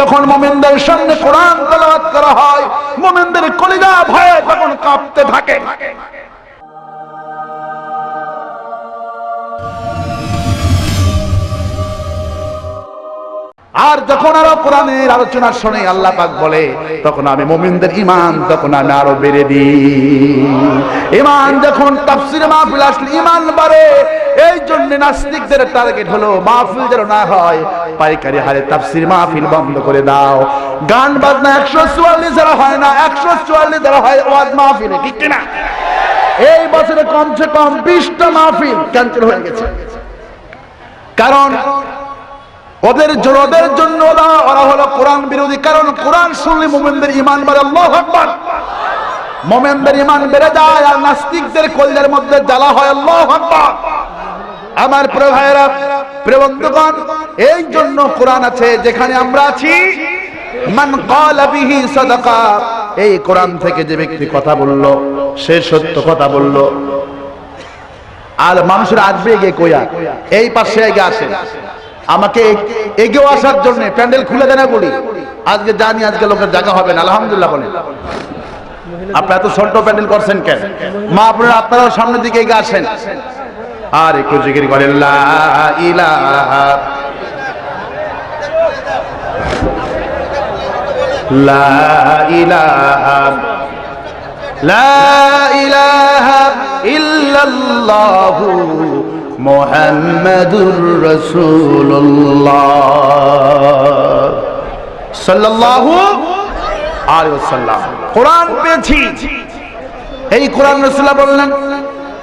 যখন মোমেনদের সামনে কোরআন তেলাওয়াত করা হয়, মোমেনদের কলিজা ভয়ে তখন কাঁপতে থাকে। আর যখন আরও কোরআনের আলোচনা শুনে আল্লাহ পাক বলে, তখন আমি মুমিনদের ইমান তখন আমি আরও বেড়ে দিই। ইমান যখন তাফসির মাহফিল আসলে ইমান বাড়ে এই জন্য নাস্তিকদের টার্গেট হলো মাহফিল যেন না হয়। পাইকারি হারে তাফসির মাহফিল বন্ধ করে দাও। গান বাজনা একশো চুয়াল্লিশ যারা হয় না, একশো চুয়াল্লিশ যারা হয় ওয়াজ মাহফিলে, ঠিক কিনা? এই বছরে কমসে কম বিশটা মাহফিল ক্যান্সেল হয়ে গেছে। কারণ ওদের জন্য ওদের জন্য ওরা হলো কোরআন বিরোধী। কারণ কোরআন শুনলে মোমেনদের ইমান বাড়ে, আল্লাহ আকবার। মোমেনদের ইমান বেড়ে যায় আর নাস্তিকদের কল্যাণের মধ্যে জ্বালা হয়, আল্লাহ আকবার। আমার প্রিয় ভাইয়েরা, প্রিয় বন্ধুগণ, এই জন্য কোরআন আছে, যেখানে আমরা আছি, মান ক্বালা সাদাকা এই কোরআন থেকে যে ব্যক্তি কথা বলল, সে সত্য কথা বলল। আর মানুষের আসবে এগিয়ে কইয়া এই পাশে এগিয়ে আসে। আমাকে এগিয়ে আসার জন্য প্যান্ডেল খুলে দেনা বলি আজকে জানি আজকে লোকের জায়গা হবে না, আলহামদুলিল্লাহ বলেন। আপনারা এত ছোট্ট প্যান্ডেল করছেন কেন? মা আপনারা আপনারা সামনের দিকে এগিয়ে আসেন। আর একটু জিকির করেন লা ইলাহা লা কোরআন পেয়েছি। এই কোরআন রাসূলুল্লাহ বললেন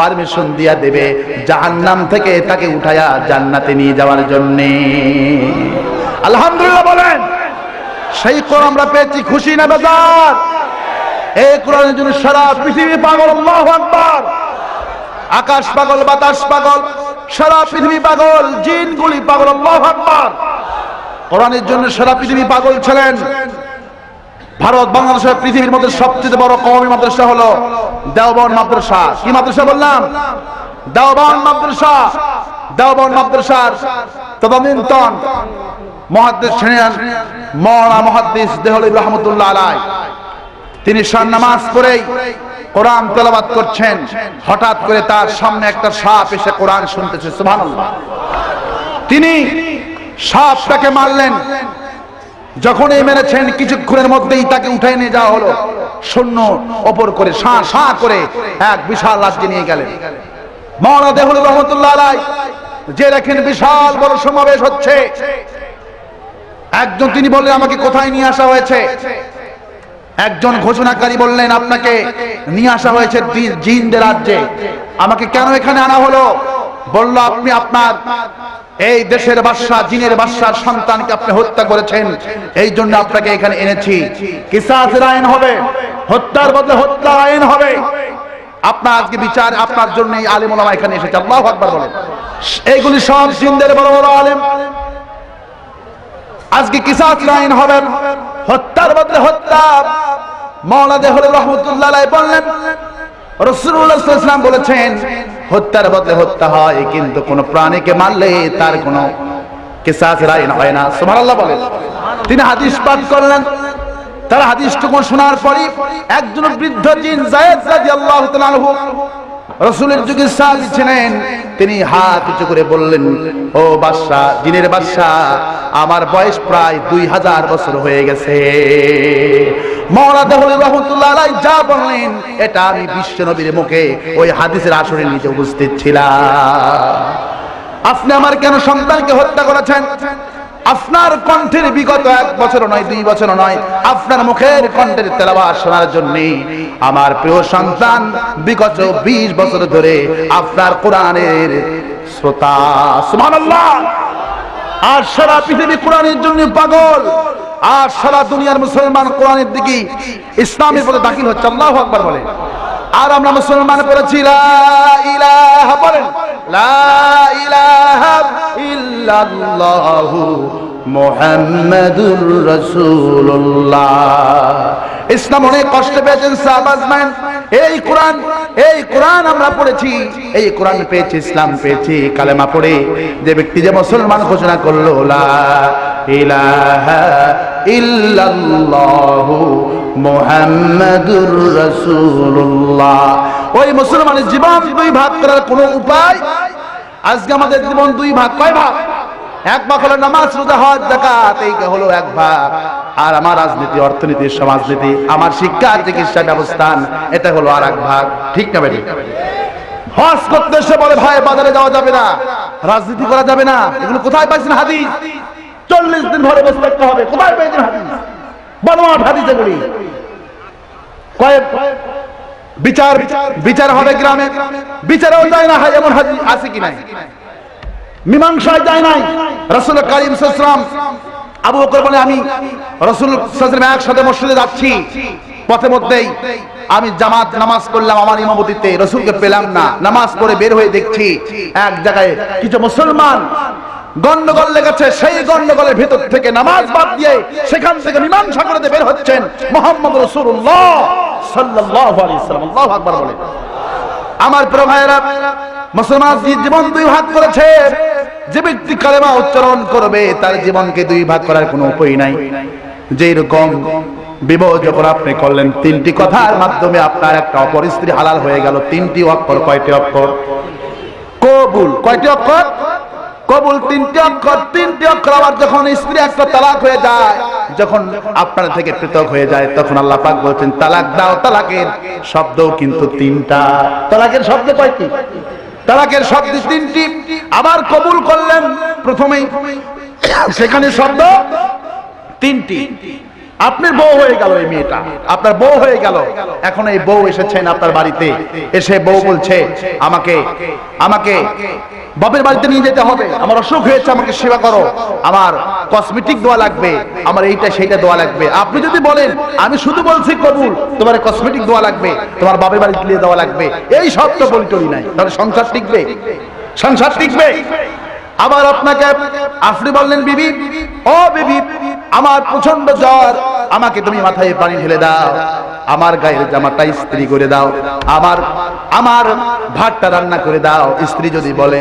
পারমিশন দিয়া দেবে জাহান্নাম থেকে তাকে উঠায়া জান্নাতে নিয়ে যাওয়ার জন্য। আলহামদুলিল্লাহ বলেন, সেই কোরআন আমরা পেয়েছি, খুশি না বেজার? এই কোরআনের জন্য সারা পৃথিবী পাগল, আল্লাহু আকবার। আকাশ পাগল, বাতাস পাগল, সারা পৃথিবী পাগল, জিনগুলি পাগল, আল্লাহু আকবার। কোরআনের জন্য সারা পৃথিবী পাগল ছিলেন। ভারত, বাংলাদেশের পৃথিবীর মধ্যে সবচেয়ে বড় কওমি মাদ্রাসা হলো দেওবন মাদ্রাসা। কি মাদ্রাসা বললাম? দেওবন মাদ্রাসা। দেওবন মাদ্রাসার তদানীন্তন মহাদ্দেশ ছিলেন মৌলানা মহাদ্দেশ দেহলি রহমতুল্লাহ আলাই। তিনি সার নামাজ পড়েই কোরআন তেলাবাত করছেন। হঠাৎ করে তার সামনে একটা সাপ এসে কোরআন শুনতেছে। সুবহানাল্লাহ। তিনি সাপটাকে মারলেন। যখনই মেরেছেন, কিছুক্ষণের মধ্যেই তাকে উঠাই নিয়ে যাওয়া হলো। শূন্য ওপর করে সা সা করে এক বিশাল লাশকে নিয়ে গেলেন। মৌলানা দেহুল রহমতুল্লাহ আলাই, যে দেখেন বিশাল বড় সমাবেশ হচ্ছে। একজন তিনি বললেন, আমাকে কোথায় নিয়ে আসা হয়েছে? একজন ঘোষণাকারী বললেন, আপনাকে নিয়ে আসা হয়েছে জিনদের রাজ্যে। আমাকে কেন এখানে আনা হলো? বলল, আপনি আপনার এই দেশের বাদশা জিনের বাদশার সন্তানকে আপনি হত্যা করেছেন। এই জন্য আপনাকে এখানে এনেছি। কিসাসের আইন হবে? হত্যার বদলে হত্যা আইন হবে। আপনার আজকে বিচার আপনার জন্য এই আলিম ওলামা এখানে এসেছে। আল্লাহু আকবার বলেন। এইগুলি সব জিনদের বড় বড় আলেম। আজকে কিসাস আইন হবে? হত্যার বদলে হত্যা। মৌলা দেহর রহমতুল্লাহ আলাই বললেন, রসুল্লাহ ইসলাম বলেছেন হত্যার বদলে হত্যা হয়, কিন্তু কোন প্রাণীকে মারলে তার কোনো তারা হয় না। তিনি হাদিস পাঠ করলেন। তার শোনার পরই একজন বৃদ্ধ জিন জায়েদ রাদিয়াল্লাহু রসুলের যুগে সাহাবী ছিলেন, তিনি হাত উঁচু করে বললেন, ও বাদশাহ দিনের বাদশাহ, আমার বয়স প্রায় দুই হাজার বছর হয়ে গেছে। যা বললেন, এটা আমি বিশ্ব নবীর মুখে ওই হাদিসের আসরে নিজে উপস্থিত ছিলাম। আপনি আমার কেন সন্তানকে হত্যা করেছেন? আপনার কণ্ঠের বিগত এক বছর নয়, দুই বছর নয়, আপনার মুখের কণ্ঠের তেলাবাস শোনার জন্য আমার প্রিয় সন্তান, বিগত বিশ বছর ধরে আপনার কোরআনের শ্রোতা। সুবহানাল্লাহ। আর সারা পৃথিবী কোরআনের জন্য পাগল, আর সারা দুনিয়ার মুসলমান কোরআনের দিকে ইসলামের পথে দাখিল হচ্ছে, আল্লাহ আকবার বলে। আর আমরা মুসলমান করেছি লা ইসলাম অনেক কষ্ট পেয়েছেন সাহাবাজমান এই কোরআন এই কোরআন আমরা পড়েছি। এই কোরআন পেয়েছি, ইসলাম পেয়েছি, কালেমা পড়ে। যে ব্যক্তি যে মুসলমান ঘোষণা করল, লা ইলাহা ইল্লাল্লাহু মুহাম্মাদুর রাসূলুল্লাহ। ওই মুসলমানের জীবন দুই ভাগ করার কোনো উপায়? আজকে আমাদের জীবন দুই ভাগ। কয় ভাগ? এক ভাগ হলো নামাজ, রোজা, হজ জাকাত এই হলো এক ভাগ। আর আমার রাজনীতি, অর্থনীতি, সমাজনীতি, আমার শিক্ষা, চিকিৎসা ব্যবস্থান, এটা হলো আর এক ভাগ। ঠিক না বেটি? হজ করতে এসে বলে, ভাই, বাজারে যাওয়া যাবে না। রাজনীতি করা যাবে না। এগুলো কোথায় পাইছেন হাদিস? চল্লিশ দিন ধরে বসে থাকতে হবে। কোথায় পেয়েছেন হাদিস? বনোয়াট হাদিস এগুলি কয়েক বিচার বিচার হবে গ্রামে। বিচারেও যায় না হয় এমন হাদিস আছে কি নাই? মীমাংসায় যায় নাই। রসুল করিম সাল্লাম আবু বকর বলে, আমি রসুল সাল্লাম একসাথে মসজিদে যাচ্ছি। পথে মধ্যেই আমি জামাত নামাজ পড়লাম আমার ইমামতিতে। রসুলকে পেলাম না। নামাজ পড়ে বের হয়ে দেখছি এক জায়গায় কিছু মুসলমান গন্ডগোল লেগেছে, সেই গন্ডগোলের ভিতর থেকে নামাজ বাদ দিয়ে সেখান থেকে বের হচ্ছেন মোহাম্মদ রসুল্লাহ বলে আমার মুসলমান জীবন দুই ভাগ করেছে, যে ব্যক্তি কালেমা উচ্চারণ করবে, তার জীবনকে দুই ভাগ করার কোনো উপায় নাই। যেই রকম বিবাহ যখন আপনি করলেন, তিনটি কথার মাধ্যমে আপনার একটা অপর স্ত্রী হালাল হয়ে গেল, তিনটি অক্ষর কয়টি অক্ষর? কবুল। কয়টি অক্ষর? কবুল তিনটি অক্ষর তিনটি অক্ষর আবার যখন স্ত্রী একটা তালাক হয়ে যায়, যখন আপনার থেকে পৃথক হয়ে যায়, তখন আল্লাহ পাক বলছেন, তালাক দাও তালাকের শব্দ কিন্তু তিনটা। তালাকের শব্দ কয়টি? তালাকের শব্দ তিনটি। আবার কবুল করলেন প্রথমেই, সেখানে শব্দ তিনটি। আপনার বউ হয়ে গেল এই মেয়েটা। আপনার বউ হয়ে গেল। এখন এই বউ এসেছেন আপনার বাড়িতে। এসে বউ বলছে, আমাকে আমাকে বাপের বাড়িতে নিয়ে যেতে হবে। আমার অসুখ হয়েছে, আমাকে সেবা করো। আমার কসমেটিক দোয়া লাগবে, আমার এইটা সেইটা দোয়া লাগবে। আপনি যদি বলেন, আমি শুধু বলছি কবুল, তোমার কসমেটিক দোয়া লাগবে, তোমার বাপের বাড়িতে নিয়ে দেওয়া লাগবে। এই সব তো বলি নাই। তাহলে সংসার টিকবে? সংসার টিকবে? আবার আপনাকে আপনি বললেন, বিবি, ও বিবি আমার প্রচণ্ড জ্বর, আমাকে তুমি মাথায় পানি ঢেলে দাও। আমার গায়ের জামাটা ইস্ত্রি করে দাও। আমার আমার ভাতটা রান্না করে দাও স্ত্রী যদি বলে।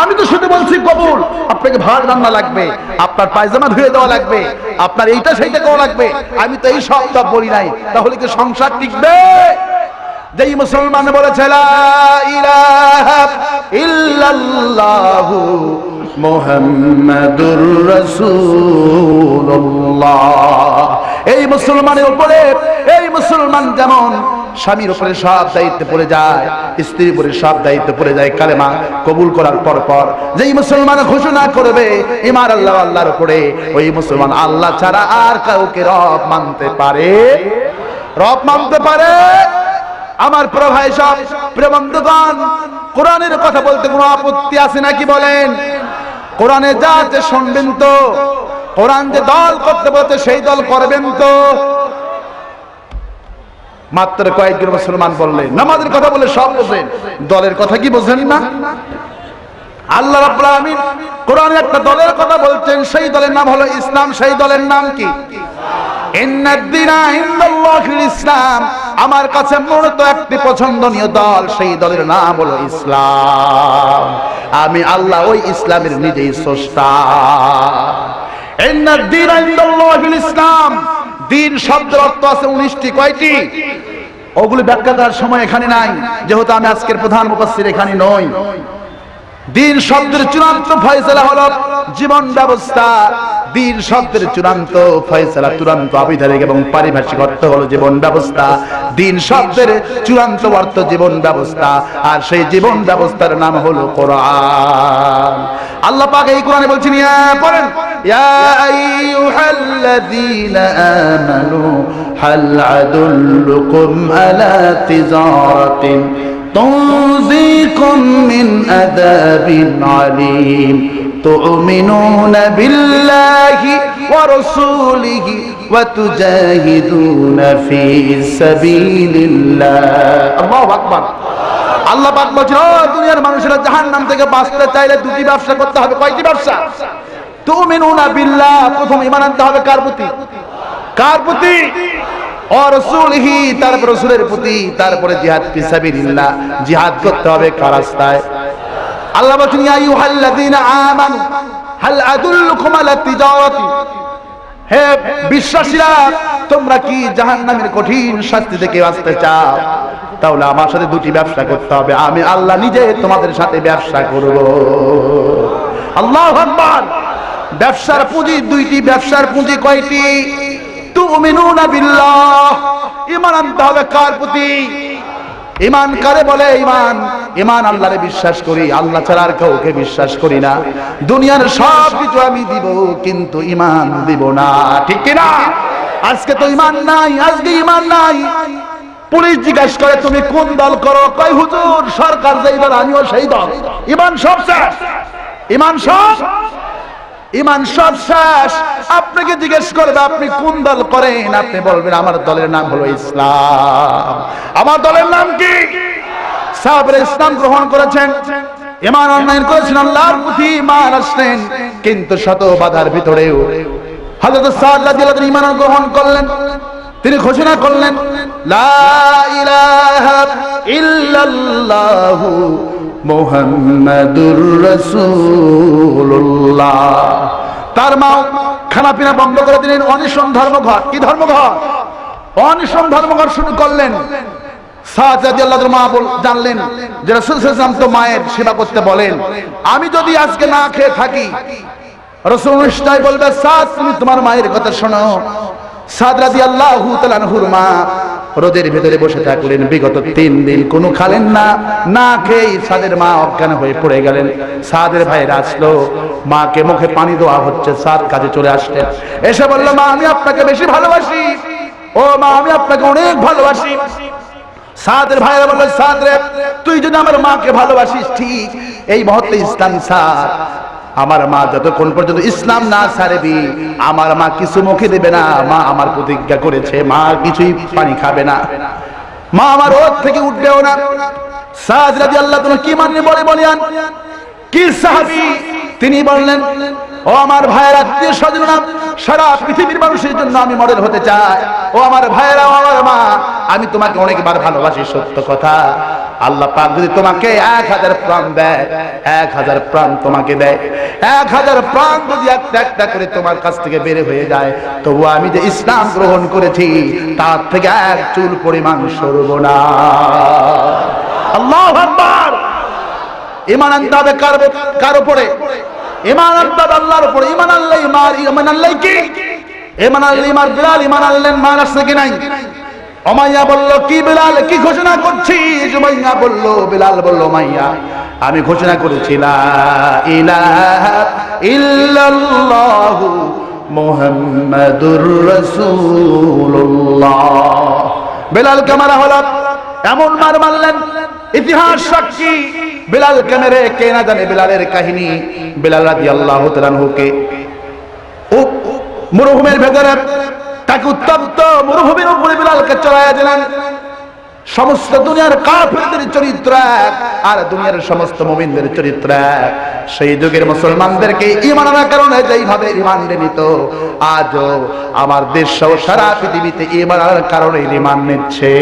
আমি তো শুধু বলছি কবুল, আপনাকে ভাত রান্না লাগবে, আপনার পায়জামা ধুয়ে দেওয়া লাগবে, আপনার এইটা সেইটা করা লাগবে। আমি তো এই সবটা বলি নাই, তাহলে কি সংসার টিকবে? যেই মুসলমান বলেছে ইল্লাল্লাহু মুহাম্মাদুর রাসূলুল্লাহ। এই মুসলমানের উপরে, এই মুসলমান যেমন স্বামীর উপরে সব দায়িত্ব পড়ে যায়, স্ত্রীর উপরে সব দায়িত্ব পড়ে যায়, কালেমা কবুল করার পর পর যেই মুসলমান ঘোষণা করবে, ইমার আল্লাহ আল্লাহর উপরে, ওই মুসলমান আল্লাহ ছাড়া আর কাউকে রব মানতে পারে। রব মানতে পারে? আমার প্রভাই সব প্রেমন্দগণ কোরআনের কথা বলতে কোনো আপত্তি আছে নাকি বলেন? কোরআনে যা যে শুনবেন তো। কোরআন যে দল করতে বলতে সেই দল করবেন তো। মাত্র কয়েকজন মুসলমান বললে, নামাজের কথা বলে সব বোঝেন। দলের কথা কি বোঝেন না? আল্লাহ রাব্বুল কোরআনে একটা দলের কথা বলছেন, সেই দলের নাম হলো ইসলাম। সেই দলের নাম কি? ইসলাম। আমার কাছে মূলত একটি পছন্দনীয় দল, সেই দলের নাম হলো ইসলাম। আমি আল্লাহ ওই ইসলামের নিজেই স্রষ্টা। ইসলাম। দিন শব্দ অর্থ আছে উনিশটি, কয়টি? ওগুলি ব্যাখ্যা সময় এখানে নাই, যেহেতু আমি আজকের প্রধান উপস্থিত এখানে নই। দিন শব্দের চূড়ান্ত ফয়সলা হলো জীবন ব্যবস্থা। দিন শব্দের চূড়ান্ত ফয়সলা, চূড়ান্ত আবিধানিক এবং পারিভাষিক অর্থ হলো জীবন ব্যবস্থা। দিন শব্দের চূড়ান্ত অর্থ জীবন ব্যবস্থা, আর সেই জীবন ব্যবস্থার নাম হলো কোরআন। আল্লাহ পাক এই কোরআনে বলছেন, ইয়া পড়েন, ইয়া আইয়ুহাল্লাযীনা আমানু, হাল আদুল্লুকুম আলা তিজারাতিন। تنزيكم من عذاب عليم تؤمنون بالله ورسوله وتجاهدون في سبيل الله الله أكبر আল্লাহ পাক বলছেন ও দুনিয়ার মানুষেরা জাহান্নাম থেকে বাঁচতে চাইলে দুটি ব্যবসা করতে হবে কয়টি ব্যবসা তুমিনুনা বিল্লাহ প্রথম ঈমান আনতে হবে কার প্রতি কার প্রতি ও রসুলহি, তারপর রসুলের প্রতি, তারপরে জিহাদ ফিসাবিলিল্লাহ জিহাদ করতে হবে কার রাস্তায়? আল্লাহ বলছেন, ইয়া আইয়ুহাল্লাযীনা আমানু, হাল আদুল্লুকুম আলা তিজারাতি হে বিশ্বাসীরা, তোমরা কি জাহান্নামের কঠিন শাস্তি থেকে বাঁচতে চাও? তাহলে আমার সাথে দুটি ব্যবসা করতে হবে। আমি আল্লাহ নিজে তোমাদের সাথে ব্যবসা করব। আল্লাহ আকবার! ব্যবসার পুঁজি, দুইটি ব্যবসার পুঁজি কয়টি? ইমান কারে বলে ইমান ইমান আল্লাহরে বিশ্বাস করি, আল্লাহ ছাড়া আর কাউকে বিশ্বাস করি না। দুনিয়ার সব কিছু আমি দিব, কিন্তু ইমান দিব না। ঠিক কি না আজকে তো ইমান নাই, আজকে ইমান নাই। পুলিশ জিজ্ঞাসা করে, তুমি কোন দল করো? কয়, হুজুর, সরকার যেই দল, আমিও সেই দল। ইমান সব শেষ। ইমান সব ইমান সব শেষ। আপনাকে জিজ্ঞেস করবে, আপনি কোন দল করেন? আপনি বলবেন, আমার দলের নাম হলো ইসলাম। আমার দলের নাম কি? সাহাবের ইসলাম গ্রহণ করেছেন। ইমান অন্যায় করেছেন, আল্লাহর প্রতি ইমান আসলেন। কিন্তু শত বাধার ভিতরেও হযরত সাদ রাদিয়াল্লাহু ইমান গ্রহণ করলেন। তিনি ঘোষণা করলেন, লা ইলাহা ইল্লাল্লাহু মুহাম্মাদুর রাসূলুল্লাহ। তার মা খানা পিনা বন্ধ করে দিলেন। অনিশন ধর্মঘট। কি ধর্মঘট? অনিশন ধর্মঘট শুরু করলেন। মা জানলেন যে তো মায়ের সেবা করতে বলেন। আমি যদি আজকে না খেয়ে থাকি, রসুল বলবে তোমার মায়ের কথা শোনো। মা রোদের ভেতরে বসে থাকলেন। বিগত তিন দিন কোনো খালেন না না খেয়ে সাদের মা অজ্ঞান হয়ে পড়ে গেলেন। সাদের ভাইয়ের আসলো, মাকে মুখে পানি দেওয়া হচ্ছে, সাদ কাজে চলে আসলেন। এসে বলল, মা, আমি আপনাকে বেশি ভালোবাসি। ও মা, আমি আপনাকে অনেক ভালোবাসি। সাদের ভাইরা বলল, সাদ রে, তুই যদি আমার মাকে ভালোবাসিস, ঠিক। এই মুহূর্তে ইসলাম সাদ আমার মা যতক্ষণ পর্যন্ত ইসলাম না ছাড়বি, আমার মা কিছু মুখে দেবে না। মা আমার প্রতিজ্ঞা করেছে, মা কিছুই পানি খাবে না। মা আমার ওর থেকে উঠবেও না। সাহায্য আল্লাহ তুমি কি মাননি বলে বলিয়ান, কি সাহাবি তিনি বললেন, ও আমার ভাইয়ের আত্মীয় স্বজনরা, সারা পৃথিবীর মানুষের জন্য আমি মডেল হতে চাই। ও আমার ভাইয়েরা, ও আমার মা, আমি তোমাকে অনেকবার ভালোবাসি, সত্য কথা। আল্লাহ পাক যদি তোমাকে এক হাজার প্রাণ দেয়, এক হাজার প্রাণ তোমাকে দেয়। এক হাজার প্রাণ যদি একটা একটা করে তোমার কাছ থেকে বেড়ে হয়ে যায় তবু আমি যে ইসলাম গ্রহণ করেছি, তার থেকে এক চুল পরিমাণ সরব না। আল্লাহ ইমান আনতে হবে কার কার উপরে? ইমান আনতে আল্লাহর উপরে। ইমান আল্লাহ ইমান ইমান আল্লাহ কি? ইমান আল্লাহ ইমান বিলাল ইমান আল্লাহ মান আসছে কি নাই? অমাইয়া বলল, কি বিলাল, কি ঘোষণা করছিস? উমাইয়া বলল, বিলাল বলল মাইয়া আমি ঘোষণা করেছি, লা ইলাহা ইল্লাল্লাহু মুহাম্মাদুর রাসূলুল্লাহ। বেলালকে মারা হলো। এমন মার মারলেন। ইতিহাস সাক্ষী। বেলাল মেরে কে না জানে বেলালের কাহিনী? বেলাল রাদি আল্লাহ তালানহুকে মরুভূমির ভেতরে তাকে উত্তপ্ত মরুভূমির উপরে বেলালকে চড়াইয়া দিলেন। সমস্ত দুনিয়ার কাফেরদের চরিত্র আর দুনিয়ার সমস্ত মুমিনদের চরিত্র। সেই যুগের মুসলমানদেরকে ইমান আনার কারণে যেইভাবে রিমান্ডে নিত, আজও আমার দেশ সহ সারা পৃথিবীতে ইমান আনার কারণে রিমান্ড নিচ্ছে।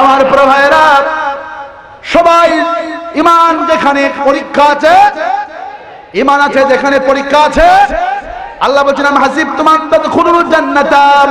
আমার প্রভাইরা সবাই ইমান যেখানে পরীক্ষা আছে, ইমান আছে যেখানে পরীক্ষা আছে, আল্লাহ বলছিলাম হাসিব তোমার খুনুর জান্নাতা